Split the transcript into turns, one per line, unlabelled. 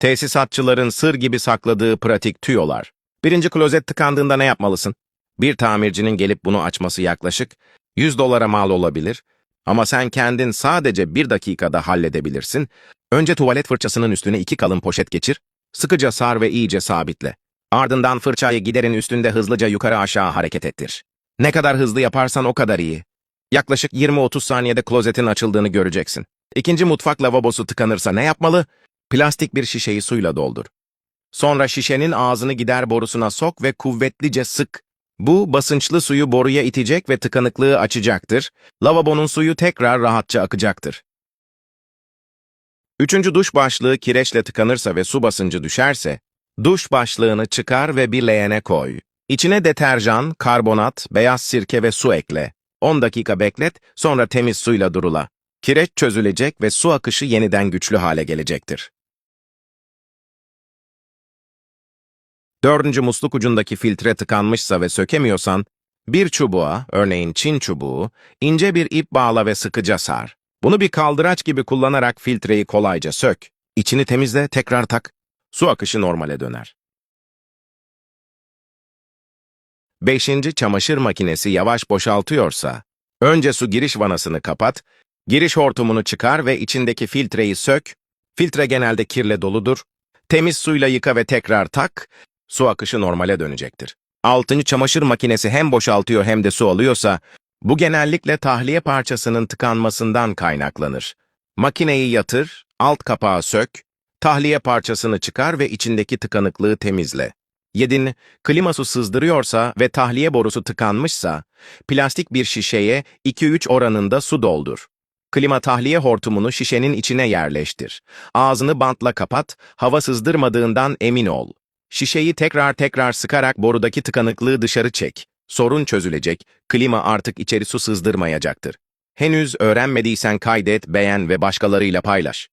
Tesisatçıların sır gibi sakladığı pratik tüyolar. Birinci klozet tıkandığında ne yapmalısın? Bir tamircinin gelip bunu açması yaklaşık 100 dolara mal olabilir. Ama sen kendin sadece bir dakikada halledebilirsin. Önce tuvalet fırçasının üstüne iki kalın poşet geçir, sıkıca sar ve iyice sabitle. Ardından fırçayı giderin üstünde hızlıca yukarı aşağı hareket ettir. Ne kadar hızlı yaparsan o kadar iyi. Yaklaşık 20-30 saniyede klozetin açıldığını göreceksin. İkinci mutfak lavabosu tıkanırsa ne yapmalı? Plastik bir şişeyi suyla doldur. Sonra şişenin ağzını gider borusuna sok ve kuvvetlice sık. Bu basınçlı suyu boruya itecek ve tıkanıklığı açacaktır. Lavabonun suyu tekrar rahatça akacaktır. Üçüncü duş başlığı kireçle tıkanırsa ve su basıncı düşerse, duş başlığını çıkar ve bir leğene koy. İçine deterjan, karbonat, beyaz sirke ve su ekle. 10 dakika beklet, sonra temiz suyla durula. Kireç çözülecek ve su akışı yeniden güçlü hale gelecektir. Dördüncü musluk ucundaki filtre tıkanmışsa ve sökemiyorsan, bir çubuğa, örneğin çin çubuğu, ince bir ip bağla ve sıkıca sar. Bunu bir kaldıraç gibi kullanarak filtreyi kolayca sök. İçini temizle, tekrar tak. Su akışı normale döner. Beşinci çamaşır makinesi yavaş boşaltıyorsa, önce su giriş vanasını kapat, giriş hortumunu çıkar ve içindeki filtreyi sök. Filtre genelde kirle doludur. Temiz suyla yıka ve tekrar tak, su akışı normale dönecektir. Altıncı çamaşır makinesi hem boşaltıyor hem de su alıyorsa, bu genellikle tahliye parçasının tıkanmasından kaynaklanır. Makineyi yatır, alt kapağı sök, tahliye parçasını çıkar ve içindeki tıkanıklığı temizle. Yedin, klima su sızdırıyorsa ve tahliye borusu tıkanmışsa, plastik bir şişeye 2-3 oranında su doldur. Klima tahliye hortumunu şişenin içine yerleştir. Ağzını bantla kapat, hava sızdırmadığından emin ol. Şişeyi tekrar tekrar sıkarak borudaki tıkanıklığı dışarı çek. Sorun çözülecek, klima artık içeri su sızdırmayacaktır. Henüz öğrenmediysen kaydet, beğen ve başkalarıyla paylaş.